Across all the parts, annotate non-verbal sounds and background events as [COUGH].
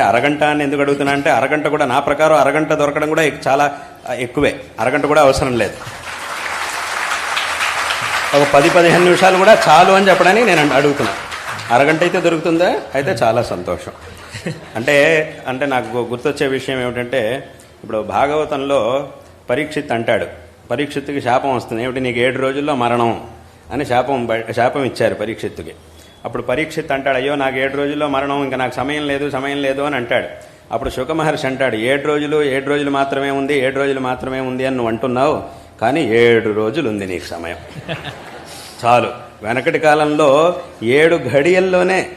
అరగంట అని ఎందుకు అడుగుతున్నా అంటే అరగంట కూడా నా ప్రకారం అరగంట దొరకడం కూడా చాలా ఎక్కువే. అరగంట కూడా అవసరం లేదు. ఒక పది పదిహేను నిమిషాలు కూడా చాలు అని చెప్పడానికి నేను అడుగుతున్నాను అడుగుతున్నా. అరగంట అయితే దొరుకుతుందా? అయితే చాలా సంతోషం. అంటే అంటే నాకు గుర్తొచ్చే విషయం ఏమిటంటే ఇప్పుడు భాగవతంలో పరీక్షిత్ అంటాడు. పరీక్షిత్తుకి శాపం వస్తుంది. ఏమిటి? నీకు ఏడు రోజుల్లో మరణం అని శాపం శాపం ఇచ్చారు పరీక్షిత్తుకి. అప్పుడు పరీక్షిత్ అంటాడు అయ్యో నాకు ఏడు రోజుల్లో మరణం ఇంకా నాకు సమయం లేదు సమయం లేదు అని అంటాడు. అప్పుడు శుక మహర్షి అంటాడు ఏడు రోజులు ఏడు రోజులు మాత్రమే ఉంది ఏడు రోజులు మాత్రమే ఉంది అని నువ్వు అంటున్నావు కానీ ఏడు రోజులు ఉంది నీకు సమయం. [LAUGHS] చాలు. వెనకటి కాలంలో ఏడు ఘడియల్లోనే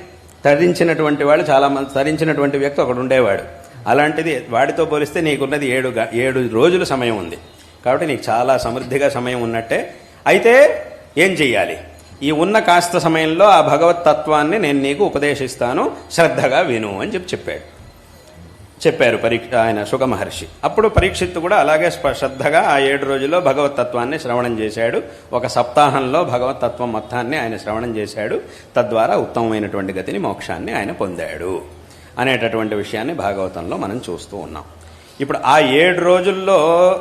తరించినటువంటి వాళ్ళు చాలా మంది తరించినటువంటి వ్యక్తి ఒకడు ఉండేవాడు. అలాంటిది వాడితో పోలిస్తే నీకున్నది ఏడు ఏడు రోజుల సమయం ఉంది. కాబట్టి నీకు చాలా సమృద్ధిగా సమయం ఉన్నట్టే. అయితే ఏం చెయ్యాలి? ఈ ఉన్న కాస్త సమయంలో ఆ భగవత్ తత్వాన్ని నేను నీకు ఉపదేశిస్తాను. శ్రద్ధగా విను అని చెప్పి చెప్పాడు. చెప్పారు పరీక్ష ఆయన సుఖ మహర్షి. అప్పుడు పరీక్షిత్తు కూడా అలాగే శ్రద్ధగా ఆ ఏడు రోజుల్లో భగవతత్వాన్ని శ్రవణం చేశాడు. ఒక సప్తాహంలో భగవతత్వం మొత్తాన్ని ఆయన శ్రవణం చేశాడు. తద్వారా ఉత్తమమైనటువంటి గతిని మోక్షాన్ని ఆయన పొందాడు అనేటటువంటి విషయాన్ని భాగవతంలో మనం చూస్తూ ఉన్నాం. ఇప్పుడు ఆ ఏడు రోజుల్లో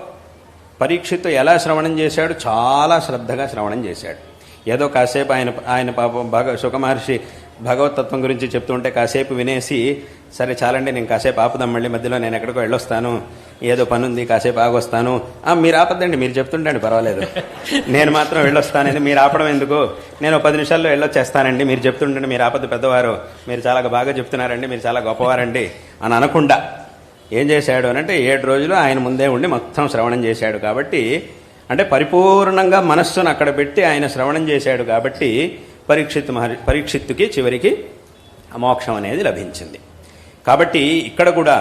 పరీక్షిత్తు ఎలా శ్రవణం చేశాడు? చాలా శ్రద్ధగా శ్రవణం చేశాడు. ఏదో కాసేపు ఆయన ఆయన పాపం భగ సుఖమహర్షి భగవతత్వం గురించి చెప్తుంటే కాసేపు వినేసి సరే చాలండి నేను కాసేపు ఆపుదాం మళ్ళీ మధ్యలో నేను ఎక్కడికో వెళ్ళొస్తాను. ఏదో పని ఉంది కాసేపు ఆగొస్తాను. "ఆ, మీరు ఆపద్దండి మీరు చెప్తుండండి పర్వాలేదు. నేను మాత్రం వెళ్ళొస్తానండి మీరు ఆపడం ఎందుకు? నేను పది నిమిషాల్లో వెళ్ళొచ్చేస్తానండి మీరు చెప్తుండండి మీరు ఆపద్దు పెద్దవారు. మీరు చాలా బాగా చెప్తున్నారండి మీరు చాలా గొప్పవారండి అని అనకుండా. ఏం చేశాడు అని అంటే ఏడు రోజులు ఆయన ముందే ఉండి మొత్తం శ్రవణం చేశాడు. కాబట్టి అంటే పరిపూర్ణంగా మనస్సును అక్కడ పెట్టి ఆయన శ్రవణం చేశాడు కాబట్టి పరీక్షిత్ మహర్షి పరీక్షిత్తుకి చివరికి మోక్షం అనేది లభించింది. కాబట్టి ఇక్కడ కూడా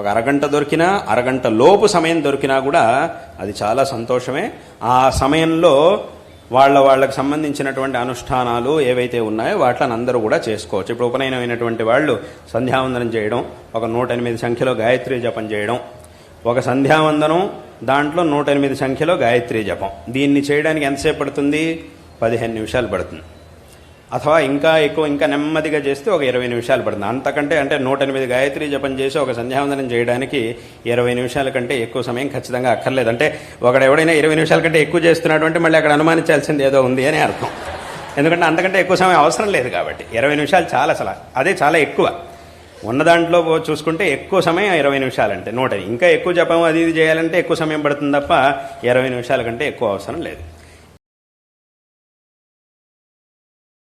ఒక అరగంట దొరికినా అరగంట లోపు సమయం దొరికినా కూడా అది చాలా సంతోషమే. ఆ సమయంలో వాళ్ళ వాళ్ళకి సంబంధించినటువంటి అనుష్ఠానాలు ఏవైతే ఉన్నాయో వాటిని అందరూ కూడా చేసుకోవచ్చు. ఇప్పుడు ఉపనయనమైనటువంటి వాళ్ళు సంధ్యావందనం చేయడం ఒక నూట ఎనిమిది సంఖ్యలో గాయత్రి జపం చేయడం ఒక సంధ్యావందనం దాంట్లో నూట ఎనిమిది సంఖ్యలో గాయత్రి జపం. దీన్ని చేయడానికి ఎంతసేపు పడుతుంది? పదిహేను నిమిషాలు పడుతుంది. అథవా ఇంకా ఎక్కువ ఇంకా నెమ్మదిగా చేస్తే ఒక ఇరవై నిమిషాలు పడుతుంది. అంతకంటే అంటే నూట ఎనిమిది గాయత్రి జపం చేసి ఒక సంధ్యావందనం చేయడానికి ఇరవై నిమిషాల కంటే ఎక్కువ సమయం ఖచ్చితంగా అక్కర్లేదు. అంటే ఒకడు ఎవడైనా ఇరవై నిమిషాల కంటే ఎక్కువ చేస్తున్నాడు అంటే మళ్ళీ అక్కడ అనుమానించాల్సింది ఏదో ఉంది అని అర్థం. ఎందుకంటే అంతకంటే ఎక్కువ సమయం అవసరం లేదు కాబట్టి. ఇరవై నిమిషాలు చాలా అసలు. అదే చాలా ఎక్కువ. ఉన్న దాంట్లో చూసుకుంటే ఎక్కువ సమయం ఇరవై నిమిషాలంటే నూట ఇంకా ఎక్కువ జపం అది ఇది చేయాలంటే ఎక్కువ సమయం పడుతుంది తప్ప ఇరవై నిమిషాల కంటే ఎక్కువ అవసరం లేదు.